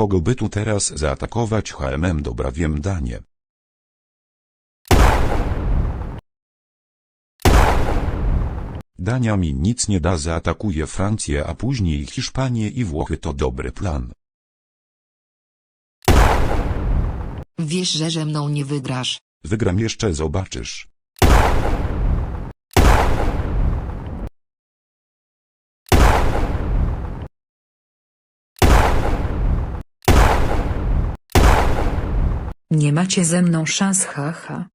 Kogo by tu teraz zaatakować HMM dobra wiem danie. Dania mi nic nie da zaatakuje Francję a później Hiszpanię i Włochy to dobry plan. Wiesz, że ze mną nie wygrasz. Wygram jeszcze zobaczysz. Nie macie ze mną szans haha.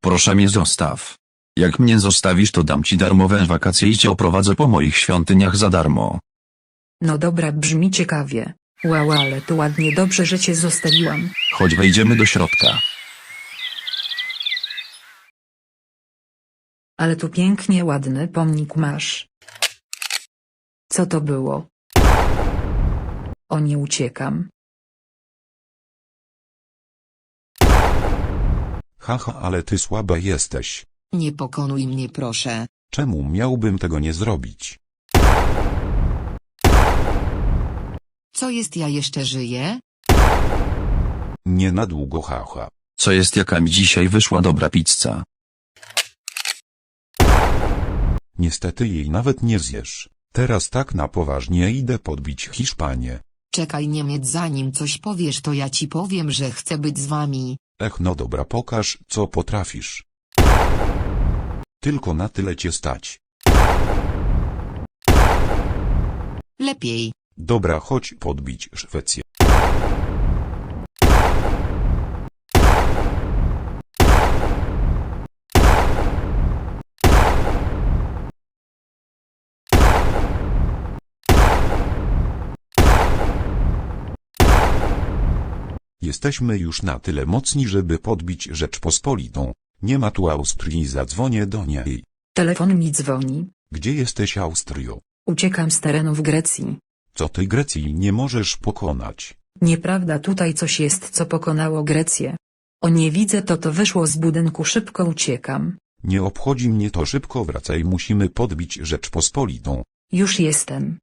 Proszę mnie zostaw. Jak mnie zostawisz to dam ci darmowe wakacje i cię oprowadzę po moich świątyniach za darmo. No dobra brzmi ciekawie. Wow ale to ładnie dobrze że cię zostawiłam. Chodź wejdziemy do środka. Ale tu pięknie ładny pomnik masz. Co to było? O nie uciekam. Haha ale ty słaba jesteś. Nie pokonuj mnie proszę. Czemu miałbym tego nie zrobić? Co jest ja jeszcze żyję? Nie na długo haha. Co jest jaka mi dzisiaj wyszła dobra pizza. Niestety jej nawet nie zjesz. Teraz tak na poważnie idę podbić Hiszpanię. Czekaj Niemiec zanim coś powiesz to ja ci powiem że chcę być z wami. Ech no dobra pokaż co potrafisz. Tylko na tyle cię stać. Lepiej. Dobra chodź podbić Szwecję. Jesteśmy już na tyle mocni, żeby podbić Rzeczpospolitą. Nie ma tu Austrii, zadzwonię do niej. Telefon mi dzwoni. Gdzie jesteś Austrio? Uciekam z terenów Grecji. Co ty Grecji nie możesz pokonać? Nieprawda tutaj coś jest co pokonało Grecję. O nie widzę to to wyszło z budynku szybko uciekam. Nie obchodzi mnie to szybko wracaj musimy podbić Rzeczpospolitą. Już jestem.